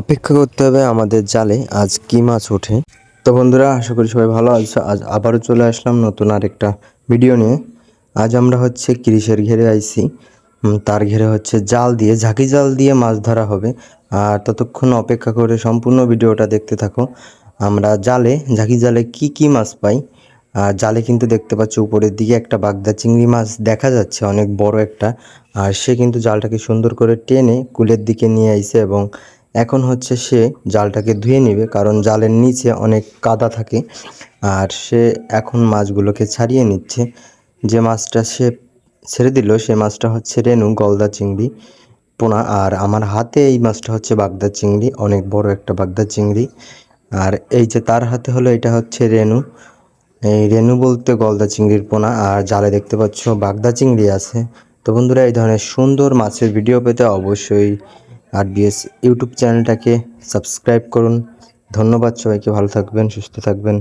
অপেক্ষা করতে হবে আমাদের জালে আজ কি মাছ ওঠে। তো বন্ধুরা, আশা করি সবাই ভালো আছো। আজ আবারও চলে আসলাম নতুন আরেকটা ভিডিও নিয়ে। আজ আমরা হচ্ছে কিরিশের ঘেরে আইছি। তার ঘেরে হচ্ছে জাল দিয়ে, ঝাঁকি জাল দিয়ে মাছ ধরা হবে। আর ততক্ষণ অপেক্ষা করে সম্পূর্ণ ভিডিওটা দেখতে থাকো। আমরা জালে, ঝাঁকি জালে কি কি মাছ পাই? আর জালে কিন্তু দেখতে পাচ্ছ উপরের দিকে একটা বাগদা চিংড়ি মাছ দেখা যাচ্ছে, অনেক বড় একটা। আর সে কিন্তু জালটাকে সুন্দর করে টেনে কুলের দিকে নিয়ে আইছে এবং এখন হচ্ছে সে জালটাকে ধুয়ে নেবে, কারণ জালের নিচে অনেক কাদা থাকে। আর সে এখন মাছগুলোকে ছাড়িয়ে নিচ্ছে। যে মাছটা সে ছেড়ে দিল, সে মাছটা হচ্ছে রেনু গলদা চিংড়ি, পোনা। আর আমার হাতে এই মাছটা হচ্ছে বাগদা চিংড়ি, অনেক বড় একটা বাগদা চিংড়ি। আর এই যে তার হাতে হলো, এটা হচ্ছে রেনু এই রেনু বলতে গলদা চিংড়ির পোনা। আর জালে দেখতে পাচ্ছ বাগদা চিংড়ি আছে। তো বন্ধুরা, এই ধরনের সুন্দর মাছের ভিডিও পেতে অবশ্যই আর বিএস ইউটিউব চ্যানেলটাকে সাবস্ক্রাইব করুন। ধন্যবাদ সবাইকে ভালো থাকবেন সুস্থ থাকবেন।